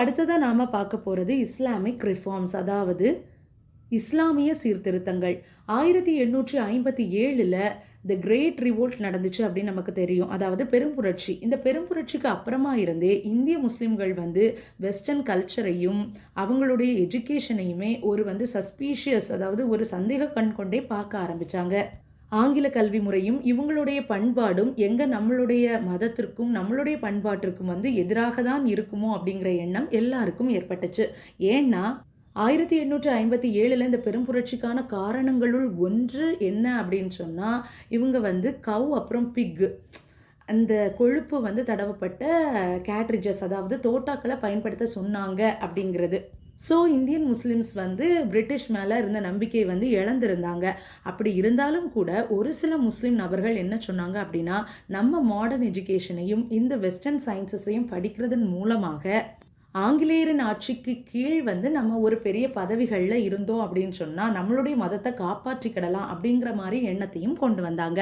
அடுத்ததாக நாம் பார்க்க போகிறது இஸ்லாமிக் ரிஃபார்ம்ஸ் அதாவது இஸ்லாமிய சீர்திருத்தங்கள். ஆயிரத்தி எண்ணூற்றி ஐம்பத்தி ஏழில் த கிரேட் ரிவோல்ட் நடந்துச்சு அப்படின்னு நமக்கு தெரியும். அதாவது பெரும்புரட்சி இந்த பெரும்புரட்சிக்கு அப்புறமா இருந்தே இந்திய முஸ்லீம்கள் வந்து வெஸ்டர்ன் கல்ச்சரையும் அவங்களுடைய எஜுகேஷனையுமே ஒரு வந்து சஸ்பீஷியஸ் அதாவது ஒரு சந்தேக கண் கொண்டே பார்க்க ஆரம்பிச்சாங்க. ஆங்கில கல்வி முறையும் இவங்களுடைய பண்பாடும் எங்கே நம்மளுடைய மதத்திற்கும் நம்மளுடைய பண்பாட்டிற்கும் வந்து எதிராக தான் இருக்குமோ அப்படிங்கிற எண்ணம் எல்லாருக்கும் ஏற்பட்டுச்சு. ஏன்னா ஆயிரத்தி எண்ணூற்றி ஐம்பத்தி ஏழில் இந்த பெரும்புரட்சிக்கான காரணங்களுள் ஒன்று என்ன அப்படின்னு சொன்னால் இவங்க வந்து கவ் அப்புறம் பிக்கு அந்த கொழுப்பு வந்து தடவப்பட்ட கேட்ரிஜஸ் அதாவது தோட்டாக்களை பயன்படுத்த சொன்னாங்க அப்படிங்கிறது. ஸோ இந்தியன் முஸ்லிம்ஸ் வந்து பிரிட்டிஷ் மேலே இருந்த நம்பிக்கை வந்து இழந்திருந்தாங்க. அப்படி இருந்தாலும் கூட ஒரு சில முஸ்லீம் நபர்கள் என்ன சொன்னாங்க அப்படின்னா நம்ம மாடர்ன் எஜுகேஷனையும் இந்த வெஸ்டர்ன் சயின்சஸையும் படிக்கிறதன் மூலமாக ஆங்கிலேயரின் ஆட்சிக்கு கீழ் வந்து நம்ம ஒரு பெரிய பதவிகளில் இருந்தோம் அப்படின்னு சொன்னால் நம்மளுடைய மதத்தை காப்பாற்றிக்கிடலாம் அப்படிங்கிற மாதிரி எண்ணத்தையும் கொண்டு வந்தாங்க.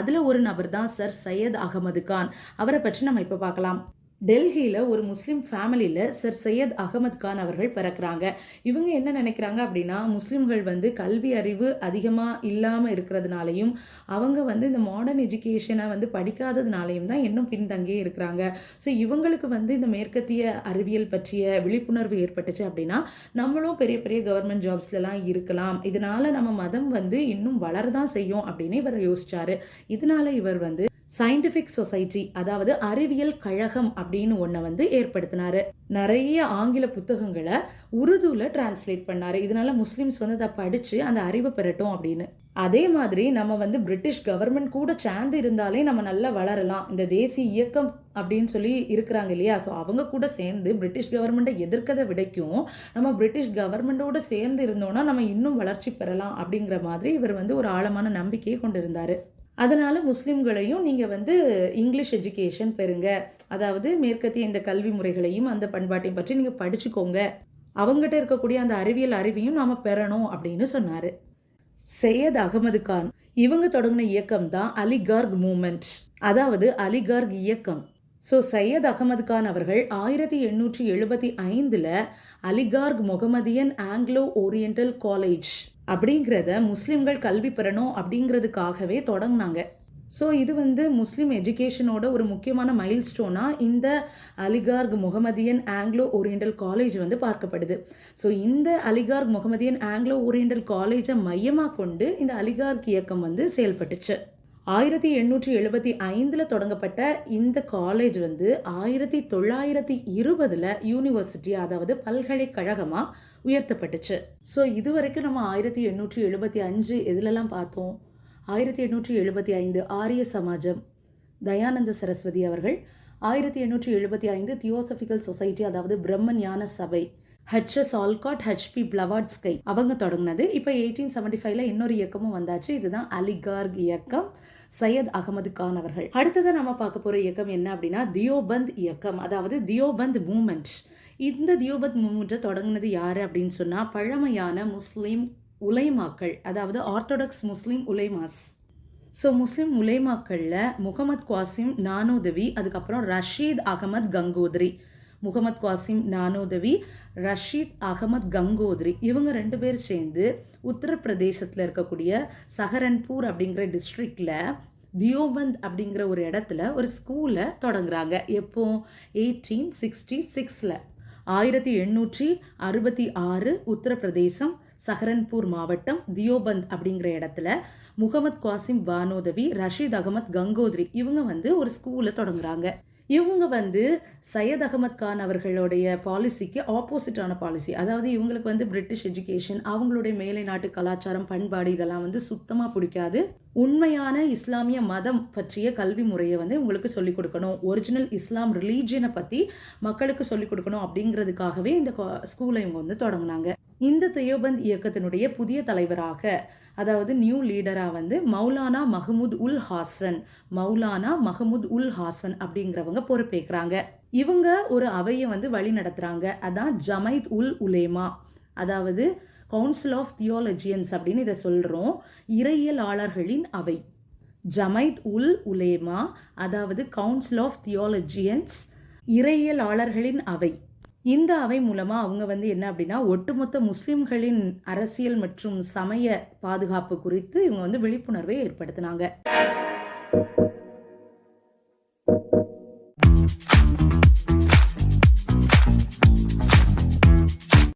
அதில் ஒரு நபர் தான் சர் சையத் அகமது கான். அவரை பற்றி நம்ம இப்போ பார்க்கலாம். டெல்லியில் ஒரு முஸ்லீம் ஃபேமிலியில் சர் சையத் அகமது கான் அவர்கள் பிறக்கிறாங்க. இவங்க என்ன நினைக்கிறாங்க அப்படின்னா முஸ்லீம்கள் வந்து கல்வி அறிவு அதிகமாக இல்லாமல் இருக்கிறதுனாலையும் அவங்க வந்து இந்த மாடர்ன் எஜுகேஷனை வந்து படிக்காததுனாலையும் தான் இன்னும் பின்தங்கியே இருக்கிறாங்க. ஸோ இவங்களுக்கு வந்து இந்த மேற்கத்திய அறிவியல் பற்றிய விழிப்புணர்வு ஏற்பட்டுச்சு அப்படின்னா நம்மளும் பெரிய பெரிய கவர்மெண்ட் ஜாப்ஸ்லலாம் இருக்கலாம். இதனால் நம்ம மதம் வந்து இன்னும் வளரதான் செய்யும் அப்படின்னு இவர் யோசிச்சாரு. இதனால இவர் வந்து சயின்டிஃபிக் சொசைட்டி அதாவது அறிவியல் கழகம் அப்படின்னு ஒன்றை வந்து ஏற்படுத்தினாரு. நிறைய ஆங்கில புத்தகங்களை உருதுவில் டிரான்ஸ்லேட் பண்ணார். இதனால முஸ்லீம்ஸ் வந்து அதை படித்து அந்த அறிவை பெறட்டும் அப்படின்னு. அதே மாதிரி நம்ம வந்து பிரிட்டிஷ் கவர்மெண்ட் கூட சேர்ந்து இருந்தாலே நம்ம நல்லா வளரலாம். இந்த தேசிய இயக்கம் அப்படின்னு சொல்லி இருக்கிறாங்க இல்லையா? ஸோ அவங்க கூட சேர்ந்து பிரிட்டிஷ் கவர்மெண்ட்டை எதிர்க்கதை விடைக்கும் நம்ம பிரிட்டிஷ் கவர்மெண்ட்டோட சேர்ந்து இருந்தோம்னா நம்ம இன்னும் வளர்ச்சி பெறலாம் அப்படிங்கிற மாதிரி இவர் வந்து ஒரு ஆழமான நம்பிக்கையை கொண்டிருந்தார். அதனால் முஸ்லீம்களையும் நீங்கள் வந்து இங்கிலீஷ் எஜுகேஷன் பெறுங்க. அதாவது மேற்கத்திய இந்த கல்வி முறைகளையும் அந்த பண்பாட்டையும் பற்றி நீங்கள் படிச்சுக்கோங்க. அவங்ககிட்ட இருக்கக்கூடிய அந்த அறிவியல் அறிவையும் நாம் பெறணும் அப்படின்னு சொன்னார். சையத் அகமது கான் இவங்க தொடங்கின இயக்கம் தான் அலிகார்க் மூமெண்ட். அதாவது அலிகார்க் இயக்கம். ஸோ சையத் அகமது கான் அவர்கள் ஆயிரத்தி எண்ணூற்றி எழுபத்தி ஐந்தில் Aligarh Mohammedan Anglo Oriental College அப்படிங்கிறத முஸ்லீம்கள் கல்வி பெறணும் அப்படிங்கிறதுக்காகவே தொடங்கினாங்க. ஸோ இது வந்து முஸ்லீம் எஜுகேஷனோட ஒரு முக்கியமான மைல் ஸ்டோனாக இந்த Aligarh Mohammedan Anglo Oriental College வந்து பார்க்கப்படுது. ஸோ இந்த அலிகார்க் முகமதியன் ஆங்கிலோ ஓரியண்டல் காலேஜை மையமாக கொண்டு இந்த அலிகார்க் இயக்கம் வந்து செயல்பட்டுச்சு. ஆயிரத்தி எண்ணூற்றி எழுபத்தி ஐந்தில் தொடங்கப்பட்ட இந்த காலேஜ் வந்து ஆயிரத்தி தொள்ளாயிரத்தி இருபதில் யூனிவர்சிட்டி அதாவது பல்கலைக்கழகமாக உயர்த்தப்பட்டுச்சு. ஸோ இது வரைக்கும் நம்ம ஆயிரத்தி எண்ணூற்றி எழுபத்தி அஞ்சு எதுலலாம் பார்த்தோம்? ஆயிரத்தி எண்ணூற்றி எழுபத்தி ஐந்து ஆரிய சமாஜம் தயானந்த சரஸ்வதி அவர்கள். ஆயிரத்தி எண்ணூற்றி எழுபத்தி ஐந்து தியோசபிக்கல் சொசைட்டி அதாவது பிரம்ம ஞான சபை ஹெச்எஸ் ஆல்காட் ஹெச்பி பிளவாட்ஸ்கை அவங்க தொடங்கினது. இப்போ எயிட்டீன் செவன்டி ஃபைவ்ல இன்னொரு இயக்கமும் வந்தாச்சு. இதுதான் அலிகார்க் இயக்கம் சையத் அகமது கான் அவர்கள். அடுத்ததை நம்ம பார்க்க போகிற இயக்கம் என்ன அப்படின்னா தியோபந்த் இயக்கம் அதாவது தியோபந்த் மூமெண்ட். இந்த தியோபந்த் மூன்றை தொடங்கினது யார் அப்படின்னு சொன்னால் பழமையான முஸ்லீம் உலைமாக்கள் அதாவது ஆர்த்தடாக்ஸ் முஸ்லீம் உலைமாஸ். ஸோ முஸ்லீம் உலைமாக்களில் முகமது குவாசிம் நானோதவி அதுக்கப்புறம் ரஷீத் அகமத் கங்கோத்ரி. முகமது குவாசிம் நானோதவி ரஷீத் அகமத் கங்கோத்ரி. இவங்க ரெண்டு பேர் சேர்ந்து உத்தரப்பிரதேசத்தில் இருக்கக்கூடிய சஹரன்பூர் அப்படிங்கிற டிஸ்ட்ரிக்டில் தியோபந்த் அப்படிங்கிற ஒரு இடத்துல ஒரு ஸ்கூலை தொடங்குறாங்க. எப்போ? எயிட்டீன் சிக்ஸ்டி சிக்ஸில் ஆயிரத்தி எண்ணூற்றி அறுபத்தி ஆறு உத்தரப்பிரதேசம் சஹரன்பூர் மாவட்டம் தியோபந்த் அப்படிங்கிற இடத்துல முகமது குவாசிம் பானோதவி ரஷீத் அகமத் கங்கோத்ரி இவங்க வந்து ஒரு ஸ்கூலை தொடங்குறாங்க. இவங்க வந்து சையத் அகமத் கான் அவர்களுடைய பாலிசிக்கு ஆப்போசிட்டான பாலிசி. அதாவது இவங்களுக்கு வந்து பிரிட்டிஷ் எஜுகேஷன் அவங்களுடைய மேலை நாட்டு கலாச்சாரம் பண்பாடு இதெல்லாம் வந்து சுத்தமாக பிடிக்காது. உண்மையான இஸ்லாமிய மதம் பற்றிய கல்வி முறையை வந்து உங்களுக்கு சொல்லிக் கொடுக்கணும். ஒரிஜினல் இஸ்லாம் ரிலீஜியனை பற்றி மக்களுக்கு சொல்லிக் கொடுக்கணும் அப்படிங்கிறதுக்காகவே இந்த ஸ்கூலை இவங்க வந்து தொடங்கினாங்க. இந்த தியோபந்த் இயக்கத்தினுடைய புதிய தலைவராக அதாவது நியூ லீடராக வந்து மௌலானா மஹமூத் உல் ஹாசன் மௌலானா மஹமூத் உல் ஹாசன் அப்படிங்கிறவங்க பொறுப்பேற்கிறாங்க. இவங்க ஒரு அவையை வந்து வழி நடத்துகிறாங்க அதான் ஜமைத் உல் உலேமா. அதாவது கவுன்சில் ஆஃப் தியாலஜியன்ஸ் அப்படின்னு இதை சொல்கிறோம் இறையியலாளர்களின் அவை. ஜமைத் உல் உலேமா அதாவது கவுன்சில் ஆஃப் தியாலஜியன்ஸ் இறையியலாளர்களின் அவை. இந்த அவை மூலமாக அவங்க வந்து என்ன அப்படின்னா, ஒட்டுமொத்த முஸ்லிம்களின் அரசியல் மற்றும் சமய பாதுகாப்பு குறித்து இவங்க வந்து விழிப்புணர்வை ஏற்படுத்துனாங்க.